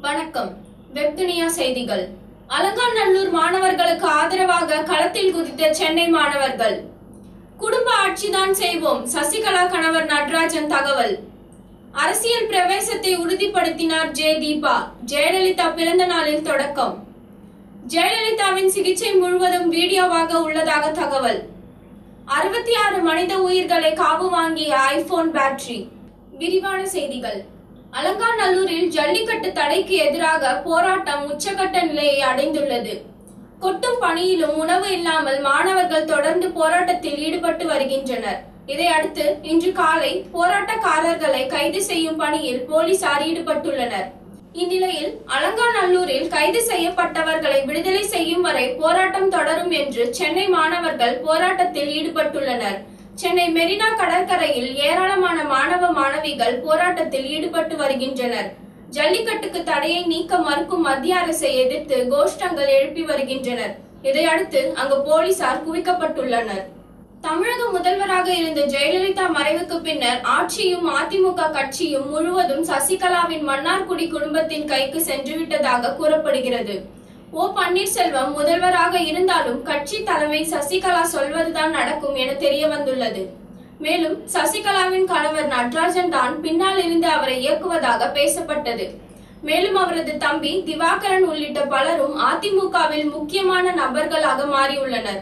வணக்கம். வெப்துனியா செய்திகள். அலங்காநல்லூர் மாணவர்களுக்கு ஆதரவாக களத்தில் குதித்த சென்னை மாணவர்கள். குடும்ப ஆட்சிதான் செய்வோம். சசிகலா கணவர் நடராஜன் தகவல். அரசியல் பிரவேசத்தை உறுதிப்படுத்தினார் ஜே தீபா. ஜெயலலிதா பிறந்த நாளில் தொடக்கம். ஜெயலலிதாவின் சிகிச்சை முழுவதும் வீடியோவாக உள்ளதாக தகவல். அறுபத்தி ஆறு மனித உயிர்களை காவு வாங்கிய ஐபோன் பேட்டரி. விரிவான செய்திகள். அலங்காநல்லூரில் ஜல்லிக்கட்டு தடைக்கு எதிராக போராட்டம் உச்சகட்ட நிலையை அடைந்துள்ளது. கொட்டும் பணியிலும் உணவு இல்லாமல் மாணவர்கள் தொடர்ந்து போராட்டத்தில் ஈடுபட்டு வருகின்றனர். இதையடுத்து இன்று காலை போராட்டக்காரர்களை கைது செய்யும் பணியில் போலீசார் ஈடுபட்டுள்ளனர். இந்நிலையில் அலங்காநல்லூரில் கைது செய்யப்பட்டவர்களை விடுதலை செய்யும் வரை போராட்டம் தொடரும் என்று சென்னை மாணவர்கள் போராட்டத்தில் ஈடுபட்டுள்ளனர். சென்னை மெரினா கடற்கரையில் ஏராளமான மாணவ மாணவிகள் போராட்டத்தில் ஈடுபட்டு வருகின்றனர். ஜல்லிக்கட்டுக்கு தடையை நீக்க மறுக்கும் மத்திய அரசை எதிர்த்து கோஷ்டங்கள் எழுப்பி வருகின்றனர். இதையடுத்து அங்கு போலீசார் குவிக்கப்பட்டுள்ளனர். தமிழக முதல்வராக இருந்த ஜெயலலிதா மறைவுக்கு பின்னர் ஆட்சியும் அதிமுக கட்சியும் முழுவதும் சசிகலாவின் மன்னார்குடி குடும்பத்தின் கைக்கு சென்றுவிட்டதாக கூறப்படுகிறது. ஓ பன்னீர்செல்வம் முதல்வராக இருந்தாலும் கட்சி தலைமை சசிகலா சொல்வதுதான் நடக்கும் என தெரிய வந்துள்ளது. மேலும் சசிகலாவின் கணவர் நடராஜன் தான் பின்னால் இருந்து அவரை இயக்குவதாக பேசப்பட்டது. மேலும் அவரது தம்பி திவாகரன் உள்ளிட்ட பலரும் அதிமுகவில் முக்கியமான நபர்களாக மாறியுள்ளனர்.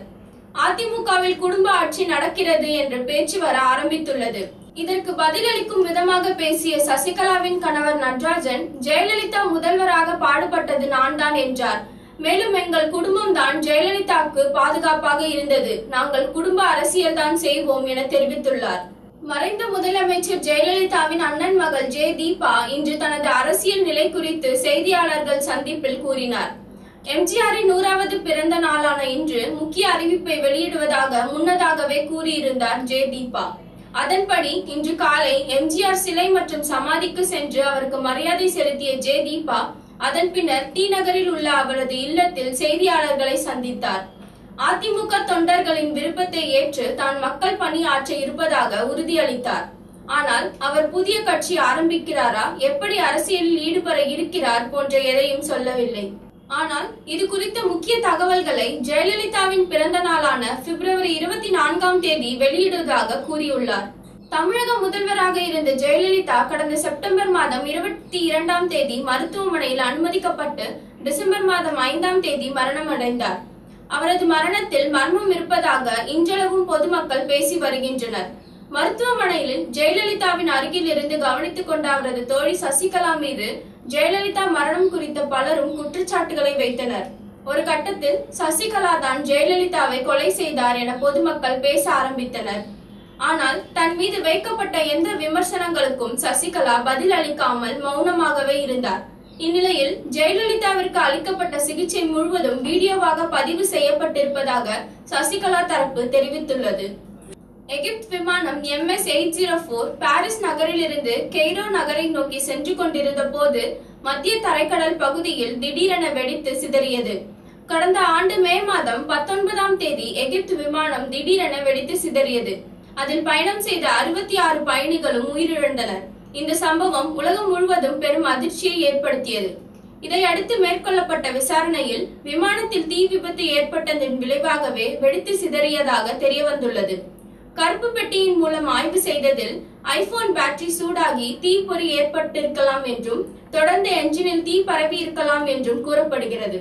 அதிமுகவில் குடும்ப ஆட்சி நடக்கிறது என்ற பேச்சு வர ஆரம்பித்துள்ளது. இதற்கு பதிலளிக்கும் விதமாக பேசிய சசிகலாவின் கணவர் நடராஜன் ஜெயலலிதா முதல்வராக பாடுபட்டது நான் தான் என்றார். மேலும் எங்கள் குடும்பம் தான் ஜெயலலிதாவுக்கு பாதுகாப்பாக இருந்தது. நாங்கள் குடும்ப அரசியல் தான் செய்வோம் என தெரிவித்துள்ளார். மறைந்த முதலமைச்சர் ஜெயலலிதாவின் அண்ணன் மகள் ஜே தீபா இன்று தனது அரசியல் நிலை குறித்து செய்தியாளர்கள் சந்திப்பில் கூறினார். எம்ஜிஆரின் நூறாவது பிறந்த நாளான இன்று முக்கிய அறிவிப்பை வெளியிடுவதாக முன்னதாகவே கூறியிருந்தார் ஜே தீபா அதன்படி இன்று காலை எம்ஜிஆர் சிலை மற்றும் சமாதிக்கு சென்று அவருக்கு மரியாதை செலுத்திய ஜே தீபா அதன் பின்னர் டி நகரில் உள்ள அவரது இல்லத்தில் செய்தியாளர்களை சந்தித்தார். அதிமுக தொண்டர்களின் விருப்பத்தை ஏற்று தான் மக்கள் பணி ஆற்ற இருப்பதாக உறுதியளித்தார். ஆனால் அவர் புதிய கட்சி ஆரம்பிக்கிறாரா எப்படி அரசியலில் ஈடுபட இருக்கிறார் போன்ற எதையும் சொல்லவில்லை. ஆனால் இது குறித்த முக்கிய தகவல்களை ஜெயலலிதாவின் பிறந்த நாளான பிப்ரவரி இருபத்தி நான்காம் தேதி வெளியிடுவதாக கூறியுள்ளார். தமிழக முதல்வராக இருந்த ஜெயலலிதா கடந்த செப்டம்பர் மாதம் இருபத்தி இரண்டாம் தேதி மருத்துவமனையில் அனுமதிக்கப்பட்டு டிசம்பர் மாதம் ஐந்தாம் தேதி மரணம் அடைந்தார். அவரது மரணத்தில் மர்மம் இருப்பதாக இன்றளவும் பொதுமக்கள் பேசி வருகின்றனர். மருத்துவமனையில் ஜெயலலிதாவின் அருகில் இருந்து கவனித்துக் கொண்ட அவரது தோழி சசிகலா மீது ஜெயலலிதா மரணம் குறித்த பலரும் குற்றச்சாட்டுகளை வைத்தனர். ஒரு கட்டத்தில் சசிகலா தான் ஜெயலலிதாவை கொலை செய்தார் என பொதுமக்கள் பேச ஆரம்பித்தனர். ஆனால் தன் மீது வைக்கப்பட்ட எந்த விமர்சனங்களுக்கும் சசிகலா பதில் அளிக்காமல் மௌனமாகவே இருந்தார். இந்நிலையில் ஜெயலலிதாவிற்கு அளிக்கப்பட்ட சிகிச்சை முழுவதும் வீடியோவாக பதிவு செய்யப்பட்டிருப்பதாக சசிகலா தரப்பு தெரிவித்துள்ளது. எகிப்த் விமானம் MS eight zero four Paris நகரிலிருந்து கெய்ரோ நகரை நோக்கி சென்று கொண்டிருந்த போது மத்திய தரைக்கடல் பகுதியில் திடீரென வெடித்து சிதறியது. கடந்த ஆண்டு மே மாதம் பத்தொன்பதாம் தேதி எகிப்து விமானம் திடீரென வெடித்து சிதறியது. அதில் பயணம் செய்த அறுபத்தி ஆறு பயணிகளும் உயிரிழந்தனர். இந்த சம்பவம் உலகம் முழுவதும் பெரும் அதிர்ச்சியை ஏற்படுத்தியது. இதையடுத்து மேற்கொள்ளப்பட்ட விசாரணையில் விமானத்தில் தீ விபத்து ஏற்பட்டதன் விளைவாகவே வெடித்து சிதறியதாக தெரியவந்துள்ளது. கருப்பு பெட்டியின் மூலம் ஆய்வு செய்ததில் ஐபோன் பேட்டரி சூடாகி தீப்பொறி ஏற்பட்டிருக்கலாம் என்றும் தொடர்ந்து என்ஜினில் தீ பரவி இருக்கலாம் என்றும் கூறப்படுகிறது.